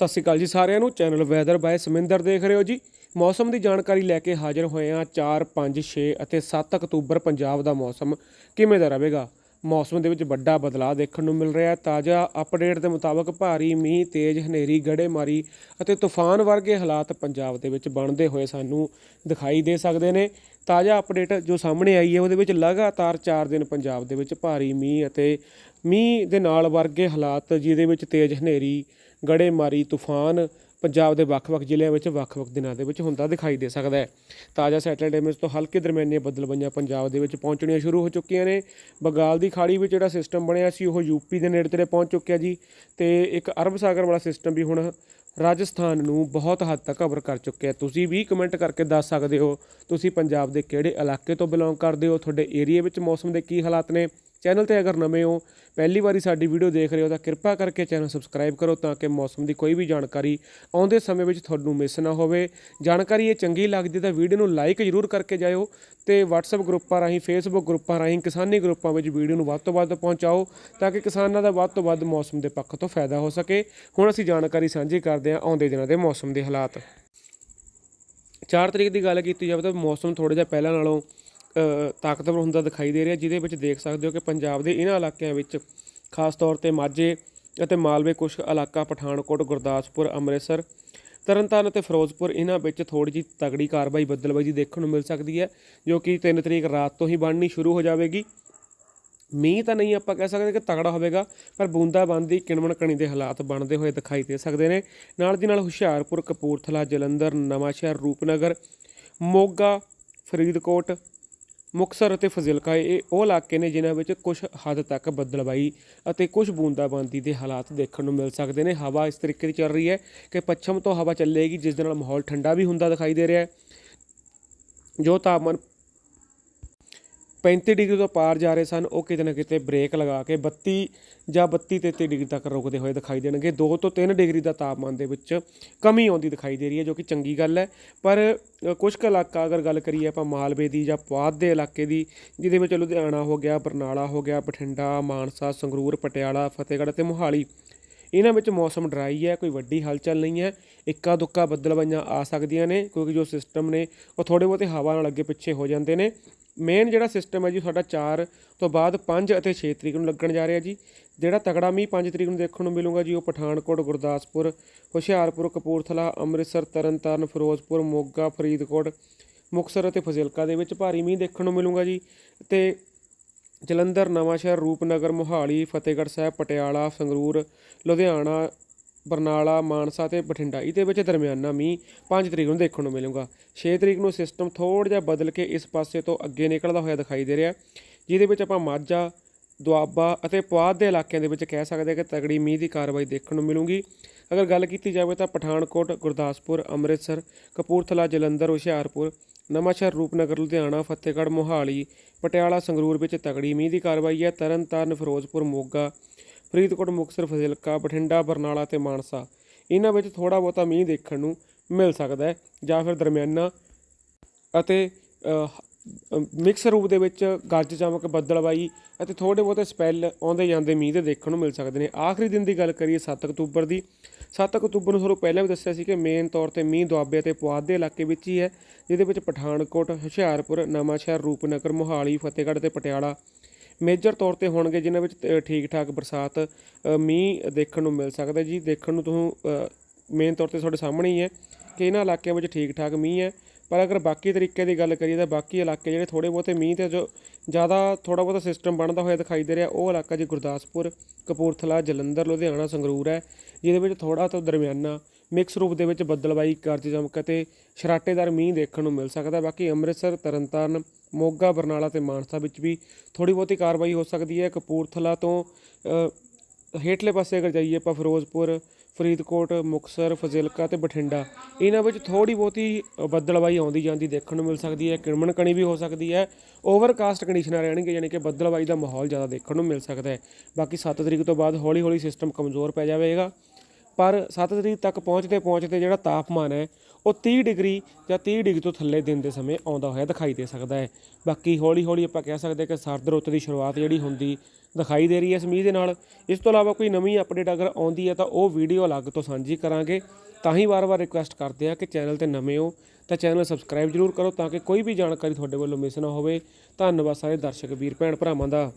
ਸਤਿ ਸ਼੍ਰੀ ਅਕਾਲ ਜੀ ਸਾਰਿਆਂ ਨੂੰ। ਚੈਨਲ ਵੈਦਰ ਬਾਏ ਸਮਿੰਦਰ ਦੇਖ ਰਹੇ ਹੋ ਜੀ। ਮੌਸਮ ਦੀ ਜਾਣਕਾਰੀ ਲੈ ਕੇ ਹਾਜ਼ਰ ਹੋਏ ਹਾਂ 4 5 6 ਅਤੇ 7 ਅਕਤੂਬਰ ਪੰਜਾਬ ਦਾ ਮੌਸਮ ਕਿਵੇਂ ਦਾ ਰਹੇਗਾ? ਮੌਸਮ ਦੇ ਵਿੱਚ ਵੱਡਾ ਬਦਲਾਅ ਦੇਖਣ ਨੂੰ ਮਿਲ ਰਿਹਾ ਹੈ। ਤਾਜ਼ਾ ਅਪਡੇਟ ਦੇ ਮੁਤਾਬਕ ਭਾਰੀ ਮੀਂਹ, ਤੇਜ਼ ਹਨੇਰੀ ਗੜੇਮਾਰੀ ਅਤੇ ਤੂਫਾਨ ਵਰਗੇ ਹਾਲਾਤ ਪੰਜਾਬ ਦੇ ਵਿੱਚ ਬਣਦੇ ਹੋਏ ਸਾਨੂੰ ਦਿਖਾਈ ਦੇ ਸਕਦੇ ਨੇ। ਤਾਜ਼ਾ ਅਪਡੇਟ ਜੋ ਸਾਹਮਣੇ ਆਈ ਹੈ, ਉਹਦੇ ਵਿੱਚ ਲਗਾਤਾਰ 4 ਦਿਨ ਪੰਜਾਬ ਦੇ ਵਿੱਚ ਭਾਰੀ ਮੀਂਹ ਅਤੇ ਮੀਂਹ ਦੇ ਨਾਲ ਵਰਗੇ ਹਾਲਾਤ, ਜਿਹਦੇ ਵਿੱਚ ਤੇਜ਼ ਹਨੇਰੀ ਗੜੇਮਾਰੀ ਤੂਫਾਨ ਪੰਜਾਬ ਦੇ ਵੱਖ-ਵੱਖ ਜ਼ਿਲ੍ਹਿਆਂ ਵਿੱਚ ਵੱਖ-ਵੱਖ ਦਿਨਾਂ ਦੇ ਵਿੱਚ ਹੁੰਦਾ ਦਿਖਾਈ ਦੇ ਸਕਦਾ ਹੈ। ਤਾਜ਼ਾ ਸੈਟੇਲਾਈਟ ਇਮੇਜ ਤੋਂ ਹਲਕੇ ਦਰਮਿਆਨੀਆਂ ਬੱਦਲਬਾਈਆਂ ਪੰਜਾਬ ਦੇ ਵਿੱਚ ਪਹੁੰਚਣੀਆਂ ਸ਼ੁਰੂ ਹੋ ਚੁੱਕੀਆਂ ਨੇ। ਬੰਗਾਲ ਦੀ ਖਾੜੀ ਵਿੱਚ ਜਿਹੜਾ ਸਿਸਟਮ ਬਣਿਆ ਸੀ, ਉਹ ਯੂਪੀ ਦੇ ਨੇੜੇ ਤੇੜੇ ਪਹੁੰਚ ਚੁੱਕਿਆ ਜੀ ਤੇ ਇੱਕ ਅਰਬ ਸਾਗਰ ਵਾਲਾ ਸਿਸਟਮ ਵੀ ਹੁਣ ਰਾਜਸਥਾਨ ਨੂੰ ਬਹੁਤ ਹੱਦ ਤੱਕ ਕਵਰ ਕਰ ਚੁੱਕਿਆ ਤੁਸੀਂ ਵੀ ਕਮੈਂਟ ਕਰਕੇ ਦੱਸ ਸਕਦੇ ਹੋ, ਤੁਸੀਂ ਪੰਜਾਬ ਦੇ ਕਿਹੜੇ ਇਲਾਕੇ ਤੋਂ ਬਿਲੋਂਗ ਕਰਦੇ ਹੋ, ਤੁਹਾਡੇ ਏਰੀਆ ਵਿੱਚ ਮੌਸਮ ਦੇ ਕੀ ਹਾਲਾਤ ਨੇ ਚੈਨਲ ਤੇ ਅਗਰ ਨਵੇਂ ਹੋ, ਪਹਿਲੀ ਵਾਰੀ ਸਾਡੀ ਵੀਡੀਓ ਦੇਖ ਰਹੇ ਹੋ ਤਾਂ ਕਿਰਪਾ ਕਰਕੇ ਚੈਨਲ ਸਬਸਕ੍ਰਾਈਬ ਕਰੋ ਤਾਂ ਕਿ ਮੌਸਮ ਦੀ ਕੋਈ ਵੀ ਜਾਣਕਾਰੀ ਆਉਂਦੇ ਸਮੇਂ ਵਿੱਚ ਤੁਹਾਨੂੰ ਮਿਸ ਨਾ ਹੋਵੇ। ਜਾਣਕਾਰੀ ਇਹ ਚੰਗੀ ਲੱਗਦੀ ਤਾਂ ਵੀਡੀਓ ਨੂੰ ਲਾਈਕ ਜ਼ਰੂਰ ਕਰਕੇ ਜਾਇਓ ਤੇ WhatsApp ਗਰੁੱਪਾਂ ਰਾਹੀਂ, Facebook ਗਰੁੱਪਾਂ ਰਾਹੀਂ, ਕਿਸਾਨੀ ਗਰੁੱਪਾਂ ਵਿੱਚ ਵੀਡੀਓ ਨੂੰ ਵੱਧ ਤੋਂ ਵੱਧ ਪਹੁੰਚਾਓ ਤਾਂ ਕਿ ਕਿਸਾਨਾਂ ਦਾ ਵੱਧ ਤੋਂ ਵੱਧ ਮੌਸਮ ਦੇ ਪੱਖ ਤੋਂ ਫਾਇਦਾ ਹੋ ਸਕੇ। ਹੁਣ ਅਸੀਂ ਜਾਣਕਾਰੀ ਸਾਂਝੀ ਕਰਦੇ ਹਾਂ ਆਉਂਦੇ ਦਿਨਾਂ ਦੇ ਮੌਸਮ ਦੇ ਹਾਲਾਤ। 4 ਤਰੀਕ ਦੀ ਗੱਲ ਕੀਤੀ ਜਾਵੇ ਤਾਂ ਮੌਸਮ ਥੋੜਾ ਜਿਹਾ ਪਹਿਲਾਂ ਨਾਲੋਂ ਤਾਕਤਵਰ ਹੁੰਦਾ ਦਿਖਾਈ ਦੇ ਰਿਹਾ, ਜਿਹਦੇ ਵਿੱਚ ਦੇਖ ਸਕਦੇ ਹੋ ਕਿ ਪੰਜਾਬ ਦੇ ਇਹਨਾਂ ਇਲਾਕਿਆਂ ਵਿੱਚ ਖਾਸ ਤੌਰ ਤੇ ਮਾਝੇ ਅਤੇ ਮਾਲਵੇ ਕੁਝ ਇਲਾਕਾ ਪਠਾਨਕੋਟ, ਗੁਰਦਾਸਪੁਰ, ਅੰਮ੍ਰਿਤਸਰ, ਤਰਨਤਾਰਨ ਅਤੇ ਫਿਰੋਜ਼ਪੁਰ ਇਹਨਾਂ ਵਿੱਚ ਥੋੜੀ ਜਿਹੀ ਤਗੜੀ ਕਾਰਵਾਈ ਬੱਦਲਬਾਜ਼ੀ ਦੇਖਣ ਨੂੰ ਮਿਲ ਸਕਦੀ ਹੈ, ਜੋ ਕਿ 3 ਤਰੀਕ ਰਾਤ ਤੋਂ ਹੀ ਬਣਨੀ ਸ਼ੁਰੂ ਹੋ ਜਾਵੇਗੀ। ਮੀਂਹ ਤਾਂ ਨਹੀਂ ਆਪਾਂ ਕਹਿ ਸਕਦੇ ਕਿ ਤਗੜਾ ਹੋਵੇਗਾ, ਪਰ ਬੂੰਦਾਬਾਂਦੀ ਕਿਣਮਣ ਕਣੀ ਦੇ ਹਾਲਾਤ ਬਣਦੇ ਹੋਏ ਦਿਖਾਈ ਦੇ ਸਕਦੇ ਨੇ। ਨਾਲ ਦੀ ਨਾਲ ਹੁਸ਼ਿਆਰਪੁਰ, ਕਪੂਰਥਲਾ, ਜਲੰਧਰ, ਨਵਾਂਸ਼ਹਿਰ, ਰੂਪਨਗਰ, ਮੋਗਾ, ਫਰੀਦਕੋਟ ਮੁਕਤਸਰ ਅਤੇ ਫਜ਼ਿਲਕਾ ਇਹ ਉਹ ਇਲਾਕੇ ਨੇ ਜਿਨ੍ਹਾਂ ਵਿੱਚ ਕੁਝ ਹੱਦ ਤੱਕ ਬੱਦਲਬਾਈ ਅਤੇ ਕੁਝ ਬੂੰਦਾਬਾਂਦੀ ਦੇ ਹਾਲਾਤ ਦੇਖਣ ਨੂੰ ਮਿਲ ਸਕਦੇ ਨੇ। ਹਵਾ ਇਸ ਤਰੀਕੇ ਦੀ ਚੱਲ ਰਹੀ ਹੈ ਕਿ ਪੱਛਮ ਤੋਂ ਹਵਾ ਚੱਲੇਗੀ, ਜਿਸ ਦੇ ਨਾਲ ਮਾਹੌਲ ਠੰਡਾ ਵੀ ਹੁੰਦਾ ਦਿਖਾਈ ਦੇ ਰਿਹਾ ਹੈ। ਜੋ ਤਾਪਮਾਨ 35 ਡਿਗਰੀ ਤੋਂ ਪਾਰ ਜਾ ਰਹੇ ਸਨ ਉਹ ਕਿਤੇ ਨਾ ਕਿਤੇ ਬ੍ਰੇਕ ਲਗਾ ਕੇ 32 ਜਾਂ 32 33 ਡਿਗਰੀ ਤੱਕ ਰੁਕਦੇ ਹੋਏ ਦਿਖਾਈ ਦੇਣਗੇ। 2 ਤੋਂ 3 ਡਿਗਰੀ ਦਾ ਤਾਪਮਾਨ ਦੇ ਵਿੱਚ ਕਮੀ ਆਉਂਦੀ ਦਿਖਾਈ ਦੇ ਰਹੀ ਹੈ ਜੋ ਕਿ ਚੰਗੀ ਗੱਲ ਹੈ। ਪਰ ਅ, ਕੁਝ ਕੁ ਇਲਾਕਾ ਅਗਰ ਗੱਲ ਕਰੀਏ ਆਪਾਂ ਮਾਲਵੇ ਦੀ ਜਾਂ ਪੁਆਧ ਦੇ ਇਲਾਕੇ ਦੀ ਜਿਹਦੇ ਵਿੱਚ ਲੁਧਿਆਣਾ ਹੋ ਗਿਆ ਬਰਨਾਲਾ ਹੋ ਗਿਆ ਬਠਿੰਡਾ ਮਾਨਸਾ ਸੰਗਰੂਰ ਪਟਿਆਲਾ ਫਤਿਹਗੜ੍ਹ ਅਤੇ ਮੋਹਾਲੀ ਇਹਨਾਂ ਵਿੱਚ ਮੌਸਮ ਡਰਾਈ ਹੈ, ਕੋਈ ਵੱਡੀ ਹਲਚਲ ਨਹੀਂ ਹੈ। ਇੱਕਾ ਦੁੱਕਾ ਬੱਦਲਬਾਈਆਂ ਆ ਸਕਦੀਆਂ ਨੇ, ਕਿਉਂਕਿ ਜੋ ਸਿਸਟਮ ਨੇ ਉਹ ਥੋੜੇ ਬਹੁਤੇ ਹਵਾ ਨਾਲ ਅੱਗੇ ਪਿੱਛੇ ਹੋ ਜਾਂਦੇ ਨੇ। ਮੇਨ ਜਿਹੜਾ ਸਿਸਟਮ ਹੈ ਜੀ ਸਾਡਾ 4 ਤੋਂ ਬਾਅਦ 5 ਅਤੇ 6 ਤਰੀਕ ਨੂੰ ਲੱਗਣ ਜਾ ਰਿਹਾ ਜੀ। ਜਿਹੜਾ ਤਗੜਾ ਮੀਂਹ 5 ਤਰੀਕ ਨੂੰ ਦੇਖਣ ਨੂੰ ਮਿਲੂਗਾ ਜੀ, ਉਹ ਪਠਾਨਕੋਟ, ਗੁਰਦਾਸਪੁਰ, ਹੁਸ਼ਿਆਰਪੁਰ, ਕਪੂਰਥਲਾ, ਅੰਮ੍ਰਿਤਸਰ, ਤਰਨਤਾਰਨ, ਫਿਰੋਜ਼ਪੁਰ, ਮੋਗਾ, ਫਰੀਦਕੋਟ, ਮੁਕਤਸਰ ਅਤੇ ਫਜ਼ਿਲਕਾ ਦੇ ਵਿੱਚ ਭਾਰੀ ਮੀਂਹ ਦੇਖਣ ਨੂੰ ਮਿਲੂਗਾ ਜੀ। ਤੇ ਜਲੰਧਰ ਨਵਾਂਸ਼ਹਿਰ ਰੂਪਨਗਰ, ਮੋਹਾਲੀ, ਫਤਿਹਗੜ੍ਹ ਸਾਹਿਬ, ਪਟਿਆਲਾ, ਸੰਗਰੂਰ, ਲੁਧਿਆਣਾ, ਬਰਨਾਲਾ, ਮਾਨਸਾ ਤੇ ਬਠਿੰਡਾ। ਇਹਦੇ ਵਿੱਚ ਦਰਮਿਆਨਾ ਮੀਂਹ 5 ਤਰੀਕ ਨੂੰ ਦੇਖਣ ਨੂੰ ਮਿਲੂਗਾ। 6 ਤਰੀਕ ਨੂੰ ਸਿਸਟਮ ਥੋੜ੍ਹਾ ਜਿਹਾ ਬਦਲ ਕੇ ਇਸ ਪਾਸੇ ਤੋਂ ਅੱਗੇ ਨਿਕਲਦਾ ਹੋਇਆ ਦਿਖਾਈ ਦੇ ਰਿਹਾ। ਜਿਹਦੇ ਵਿੱਚ ਆਪਾਂ ਮਾਝਾ, ਦੁਆਬਾ ਅਤੇ ਪੁਆਧ ਦੇ ਇਲਾਕਿਆਂ ਦੇ ਵਿੱਚ ਕਹਿ ਸਕਦੇ ਹਾਂ ਕਿ ਤਗੜੀ ਮੀਂਹ ਦੀ ਕਾਰਵਾਈ ਦੇਖਣ ਨੂੰ ਮਿਲੂਗੀ। ਅਗਰ ਗੱਲ ਕੀਤੀ ਜਾਵੇ ਤਾਂ ਪਠਾਨਕੋਟ, ਗੁਰਦਾਸਪੁਰ, ਅੰਮ੍ਰਿਤਸਰ, ਕਪੂਰਥਲਾ, ਜਲੰਧਰ, ਹੁਸ਼ਿਆਰਪੁਰ ਨਵਾਂਸ਼ਹਿਰ ਰੂਪਨਗਰ, ਲੁਧਿਆਣਾ, ਫਤਿਹਗੜ੍ਹ, ਮੋਹਾਲੀ, ਪਟਿਆਲਾ, ਸੰਗਰੂਰ ਵਿੱਚ ਤਗੜੀ ਮੀਂਹ ਦੀ ਕਾਰਵਾਈ ਹੈ। ਤਰਨਤਾਰਨ, ਫਿਰੋਜ਼ਪੁਰ, ਮੋਗਾ, ਫਰੀਦਕੋਟ, ਮੁਕਤਸਰ, ਫਜ਼ਿਲਕਾ, ਬਠਿੰਡਾ, ਬਰਨਾਲਾ ਤੇ ਮਾਨਸਾ। ਇਹਨਾਂ ਵਿੱਚ ਥੋੜਾ ਬਹੁਤਾ ਮੀਂਹ ਦੇਖਣ ਨੂੰ ਮਿਲ ਸਕਦਾ ਹੈ ਜਾਂ ਫਿਰ ਦਰਮਿਆਨਾ ਅਤੇ ਮਿਕਸ ਰੂਪ ਦੇ ਵਿੱਚ ਗੱਜ ਚਮਕ ਬੱਦਲਬਾਈ ਅਤੇ ਥੋੜੇ ਬਹੁਤੇ ਸਪੈਲ ਆਉਂਦੇ ਜਾਂਦੇ ਮੀਂਹ ਦੇ ਦੇਖਣ ਨੂੰ ਮਿਲ ਸਕਦੇ ਨੇ। ਆਖਰੀ ਦਿਨ ਦੀ ਗੱਲ ਕਰੀਏ 7 ਅਕਤੂਬਰ ਦੀ। 7 ਅਕਤੂਬਰ ਨੂੰ ਤੁਹਾਨੂੰ ਪਹਿਲਾਂ ਵੀ ਦੱਸਿਆ ਸੀ ਕਿ ਮੇਨ ਤੌਰ ਤੇ ਮੀਂਹ ਦੁਆਬੇ ਅਤੇ ਪੁਆਧ ਦੇ ਇਲਾਕੇ ਵਿੱਚ ਹੀ ਹੈ, ਜਿਹਦੇ ਵਿੱਚ ਪਠਾਨਕੋਟ, ਹੁਸ਼ਿਆਰਪੁਰ, ਨਵਾਂਸ਼ਹਿਰ, ਰੂਪਨਗਰ, ਮੋਹਾਲੀ, ਫਤਿਹਗੜ੍ਹ ਤੇ ਪਟਿਆਲਾ ਮੇਜਰ ਤੌਰ ਤੇ ਹੋਣਗੇ, ਜਿਨ੍ਹਾਂ ਵਿੱਚ ਠੀਕ ਠਾਕ ਬਰਸਾਤ ਮੀਂਹ ਦੇਖਣ ਨੂੰ ਮਿਲ ਸਕਦਾ ਜੀ, ਦੇਖਣ ਨੂੰ ਤੁਹਾਨੂੰ ਮੇਨ ਤੌਰ ਤੇ ਤੁਹਾਡੇ ਸਾਹਮਣੇ ਹੀ ਹੈ ਕਿ ਇਹਨਾਂ ਇਲਾਕਿਆਂ ਵਿੱਚ ਠੀਕ ਠਾਕ ਮੀਂਹ ਹੈ। ਪਰ ਅਗਰ ਬਾਕੀ ਤਰੀਕੇ ਦੀ ਗੱਲ ਕਰੀਏ ਤਾਂ ਬਾਕੀ ਇਲਾਕੇ ਜਿਹੜੇ ਥੋੜੇ ਬਹੁਤੇ ਮੀਂਹ ਤੇ ਜੋ ਜ਼ਿਆਦਾ ਥੋੜਾ ਬਹੁਤਾ ਸਿਸਟਮ ਬਣਦਾ ਹੋਇਆ ਦਿਖਾਈ ਦੇ ਰਿਹਾ, ਉਹ ਇਲਾਕਾ ਜੀ ਗੁਰਦਾਸਪੁਰ, ਕਪੂਰਥਲਾ, ਜਲੰਧਰ, ਲੁਧਿਆਣਾ, ਸੰਗਰੂਰ ਹੈ, ਜਿਹਦੇ ਵਿੱਚ ਥੋੜਾ ਤੋਂ ਦਰਮਿਆਨਾ ਮਿਕਸ ਰੂਪ ਦੇ ਵਿੱਚ ਬੱਦਲਬਾਈ ਗਰਜ ਚਮਕ ਅਤੇ ਸ਼ਰਾਟੇਦਾਰ ਮੀਂਹ ਦੇਖਣ ਨੂੰ ਮਿਲ ਸਕਦਾ ਬਾਕੀ ਅੰਮ੍ਰਿਤਸਰ, ਤਰਨਤਾਰਨ, ਮੋਗਾ, ਬਰਨਾਲਾ ਤੇ ਮਾਨਸਾ ਵਿੱਚ ਵੀ ਥੋੜੀ ਬਹੁਤੀ ਕਾਰਵਾਈ ਹੋ ਸਕਦੀ ਹੈ। ਕਪੂਰਥਲਾ ਤੋਂ ਹੇਠਲੇ ਪਾਸੇ ਅਗਰ ਜਾਈਏ ਆਪਾਂ ਫਿਰੋਜ਼ਪੁਰ ਫਰੀਦਕੋਟ ਮੁਕਤਸਰ ਫਜ਼ਿਲਕਾ ਤੇ ਬਠਿੰਡਾ। ਇਹਨਾਂ ਵਿੱਚ ਥੋੜੀ ਬਹੁਤੀ ਅ, ਬੱਦਲਬਾਈ ਆਉਂਦੀ ਜਾਂਦੀ ਦੇਖਣ ਨੂੰ ਮਿਲ ਸਕਦੀ ਹੈ ਕਿਣਮਣ ਕਣੀ ਵੀ ਹੋ ਸਕਦੀ ਹੈ। ਓਵਰਕਾਸਟ ਕੰਡੀਸ਼ਨਾਂ ਰਹਿਣਗੇ ਯਾਨੀ ਕਿ ਬੱਦਲਬਾਈ ਦਾ ਮਾਹੌਲ ਜ਼ਿਆਦਾ ਦੇਖਣ ਨੂੰ ਮਿਲ ਸਕਦਾ ਹੈ। ਬਾਕੀ 7 ਤਰੀਕ ਤੋਂ ਬਾਅਦ ਹੌਲੀ ਹੌਲੀ ਸਿਸਟਮ ਕਮਜ਼ੋਰ ਪੈ ਜਾਵੇਗਾ। ਪਰ 7 ਤਰੀਕ ਤੱਕ ਪਹੁੰਚਦੇ ਪਹੁੰਚਦੇ ਜਿਹੜਾ ਤਾਪਮਾਨ ਹੈ, ਉਹ 30 ਡਿਗਰੀ ਜਾਂ 30 ਡਿਗਰੀ ਤੋਂ ਥੱਲੇ ਦਿਨ ਦੇ ਸਮੇਂ ਆਉਂਦਾ ਹੋਇਆ ਦਿਖਾਈ ਦੇ ਸਕਦਾ ਹੈ। ਬਾਕੀ ਹੌਲੀ ਹੌਲੀ ਆਪਾਂ ਕਹਿ ਸਕਦੇ ਕਿ ਸਰਦ ਰੁੱਤ ਦੀ ਸ਼ੁਰੂਆਤ ਜਿਹੜੀ ਹੁੰਦੀ ਦਿਖਾਈ ਦੇ ਰਹੀ ਹੈ ਇਸ ਮੀਂਹ ਦੇ ਨਾਲ। ਇਸ ਤੋਂ ਇਲਾਵਾ ਕੋਈ ਨਵੀਂ ਅਪਡੇਟ ਅਗਰ ਆਉਂਦੀ ਹੈ ਤਾਂ ਉਹ ਵੀਡੀਓ ਅਲੱਗ ਤੋਂ ਸਾਂਝੀ ਕਰਾਂਗੇ। ਤਾਂ ਹੀ ਵਾਰ-ਵਾਰ ਰਿਕੁਐਸਟ ਕਰਦੇ ਆ ਕਿ ਚੈਨਲ ਤੇ ਨਵੇਂ ਹੋ ਤਾਂ ਚੈਨਲ ਸਬਸਕ੍ਰਾਈਬ ਜਰੂਰ ਕਰੋ ਤਾਂ ਕਿ ਕੋਈ ਵੀ ਜਾਣਕਾਰੀ ਤੁਹਾਡੇ ਵੱਲੋਂ ਮਿਸ ਨਾ ਹੋਵੇ। ਧੰਨਵਾਦ ਸਾਰੇ ਦਰਸ਼ਕ, ਵੀਰ, ਭੈਣ, ਭਰਾਵਾਂ ਦਾ।